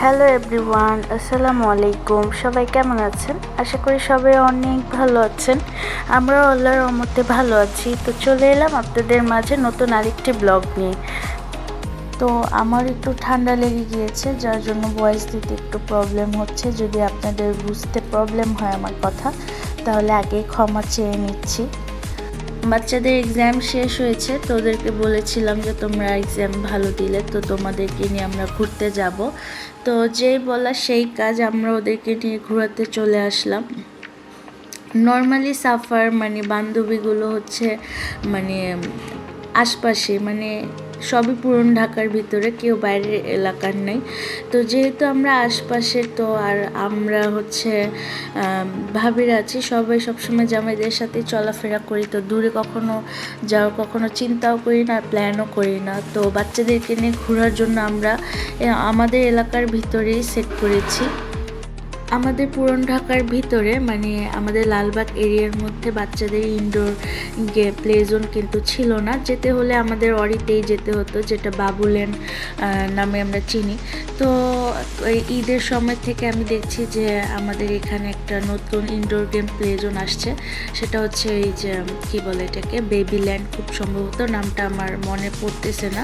Hello everyone আসসালামু আলাইকুম সবাই কেমন আছেন? আশা করি সবাই অনেক ভালো আছেন। আমরা আল্লাহর অমতে ভালো আছি। তো চলে এলাম আপনাদের মাঝে নতুন আরেকটি ব্লগ নিয়ে। তো আমার একটু ঠান্ডা লেগে গিয়েছে, যার জন্য ভয়েস দিতে একটু প্রবলেম হচ্ছে। যদি আপনাদের বুঝতে প্রবলেম হয় আমার কথা, তাহলে আগে ক্ষমা চেয়ে নিচ্ছি। বাচ্চাদের এক্সাম শেষ হয়েছে, তো ওদেরকে বলেছিলাম যে তোমরা এক্সাম ভালো দিলে, তো তোমাদেরকে নিয়ে আমরা ঘুরতে যাব। তো যেই বলা সেই কাজ আমরা ওদেরকে নিয়ে ঘোরাতে চলে আসলাম। নর্মালি সাফার মানে বান্ধবীগুলো হচ্ছে মানে আশপাশে মানে সবই পুরন ঢাকার ভিতরে, কেউ বাইরের এলাকার নেই। তো যেহেতু আমরা আশপাশে, তো আর আমরা হচ্ছে ভাবির আছি, সবাই সবসময় জামাইদের সাথে চলাফেরা করি। তো দূরে কখনো যাওয়ার কখনো চিন্তাও করি না প্ল্যানও করি না। তো বাচ্চাদেরকে নিয়ে ঘোরার জন্য আমরা আমাদের এলাকার ভিতরেই সেট করেছি। আমাদের পুরন ঢাকার ভিতরে মানে আমাদের লালবাগ এরিয়ার মধ্যে বাচ্চাদের ইনডোর গে প্লে জোন কিন্তু ছিল না। যেতে হলে আমাদের অরিতেই যেতে হতো, যেটা বাবুলেন নামে আমরা চিনি। তো ঈদের সময় থেকে আমি দেখছি যে আমাদের এখানে একটা নতুন ইনডোর গেম প্লে জোন আসছে। সেটা হচ্ছে এই যে, কি বলে এটাকে? বেবি ল্যান্ড খুব সম্ভবত, নামটা আমার মনে পড়তেছে না।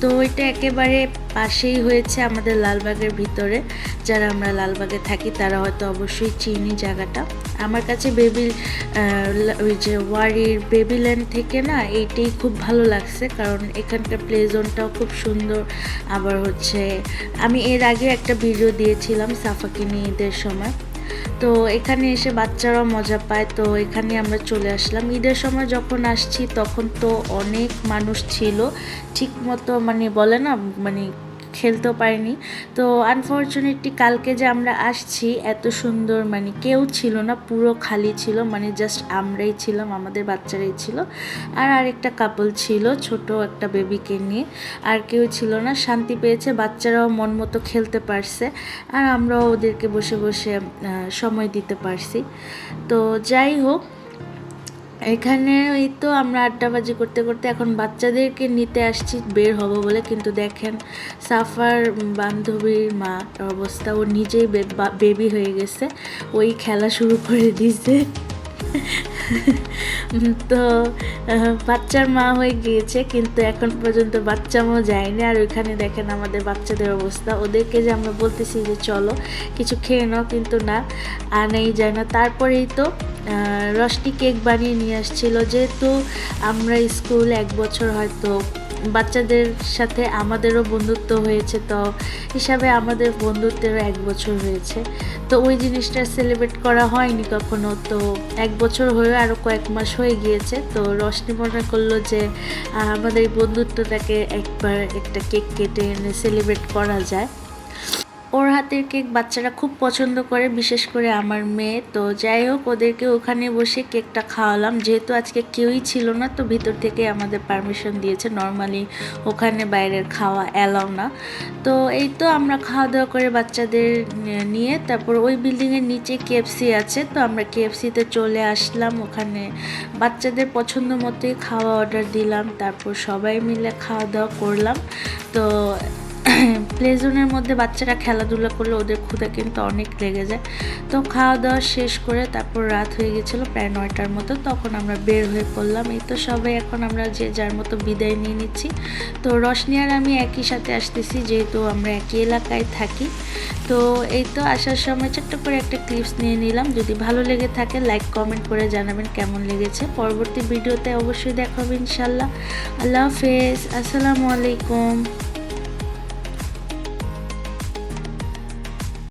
তো ওইটা একেবারে পাশেই হয়েছে আমাদের লালবাগের ভিতরে। যারা আমরা লালবাগে থাকি, তারা হয়তো অবশ্যই চিনি জায়গাটা। আমার কাছে বেবি ওই যে ওয়ারির বেবি ল্যান্ড থেকে না, এইটাই খুব ভালো লাগছে। কারণ এখানকার প্লে জোনটাও খুব সুন্দর। আবার হচ্ছে, আমি এর আগে একটা ভিডিও দিয়েছিলাম সাফাকিনি ঈদের সময়। তো এখানে এসে বাচ্চারাও মজা পায়। তো এখানে আমরা চলে আসলাম। ঈদের সময় যখন আসছি, তখন তো অনেক মানুষ ছিল। ঠিক মতো মানে বলে না মানে খেলতেও পারিনি। তো আনফর্চুনেটলি কালকে যে আমরা আসছি, এত সুন্দর মানে কেউ ছিল না, পুরো খালি ছিল মানে জাস্ট আমরাই ছিলাম, আমাদের বাচ্চারাই ছিল। আর আরেকটা কাপল ছিল, ছোট একটা বেবিকে নিয়ে। আর কেউ ছিল না, শান্তি পেয়েছে, বাচ্চারাও মন মতো খেলতে পারছে। আর আমরাও ওদেরকে বসে বসে সময় দিতে পারছি। তো যাই হোক এখানে ওই তো আমরা আড্ডাবাজি করতে করতে এখন বাচ্চাদেরকে নিতে আসছি, বের হব বলে। কিন্তু দেখেন, সাফার বান্ধবীর মা অবস্থা, ও নিজেই বেবি হয়ে গেছে। ওই খেলা শুরু করে দিয়েছে তো বাচ্চার মা হয়ে গিয়েছে, কিন্তু এখন পর্যন্ত বাচ্চা মা যায়নি। আর ওইখানে দেখেন আমাদের বাচ্চাদের অবস্থা। ওদেরকে যে আমরা বলতেছি যে, চলো, কিছু খেয়ে নাও। কিন্তু না, আনাই যায় না। তারপরেই তো রসটি কেক বানিয়ে নিয়ে আসছিল। যেহেতু আমরা স্কুল এক বছর হয়তো বাচ্চাদের সাথে আমাদেরও বন্ধুত্ব হয়েছে, তো হিসাবে আমাদের বন্ধুত্বেরও এক বছর হয়েছে। তো ওই জিনিসটা সেলিব্রেট করা হয়নি কখনো, তো এক বছর হয়ে আরও কয়েক মাস হয়ে গিয়েছে। তো রশনি মনে করল যে আমাদের বন্ধুত্বটাকে একবার একটা কেক কেটে এনে সেলিব্রেট করা যায়। হাতের কেক বাচ্চারা খুব পছন্দ করে, বিশেষ করে আমার মেয়ে। তো যাই হোক, ওদেরকে ওখানে বসে কেকটা খাওয়ালাম। যেহেতু আজকে কেউই ছিল না, তো ভিতর থেকে আমাদের পারমিশন দিয়েছে। নর্মালি ওখানে বাইরের খাওয়া অ্যালাউ না। তো এই তো আমরা খাওয়া দাওয়া করে বাচ্চাদের নিয়ে তারপর ওই বিল্ডিংয়ের নিচে কেএফসি আছে। তো আমরা কেএফসিতে চলে আসলাম। ওখানে বাচ্চাদের পছন্দ মতোই খাওয়া অর্ডার দিলাম। তারপর সবাই মিলে খাওয়া দাওয়া করলাম। তো প্লে জোনের মধ্যে বাচ্চারা খেলাধুলা করলে ওদের ক্ষুধা কিন্তু অনেক লেগে যায়। তো খাওয়া দাওয়া শেষ করে তারপর রাত হয়ে গেছিল প্রায় নয়টার মতো, তখন আমরা বের হয়ে পড়লাম। এই তো সবাই এখন আমরা যে যার মতো বিদায় নিয়ে নিচ্ছি। তো রশনি আর আমি একই সাথে আসতেছি, যেহেতু আমরা একই এলাকায় থাকি। তো এই তো আসার সময় ছোট্ট করে একটা ক্লিপস নিয়ে নিলাম। যদি ভালো লেগে থাকে, লাইক, কমেন্ট করে জানাবেন কেমন লেগেছে। পরবর্তী ভিডিওতে অবশ্যই দেখা ইনশাল্লাহ আল্লাহ হাফেজ, আসসালামু আলাইকুম।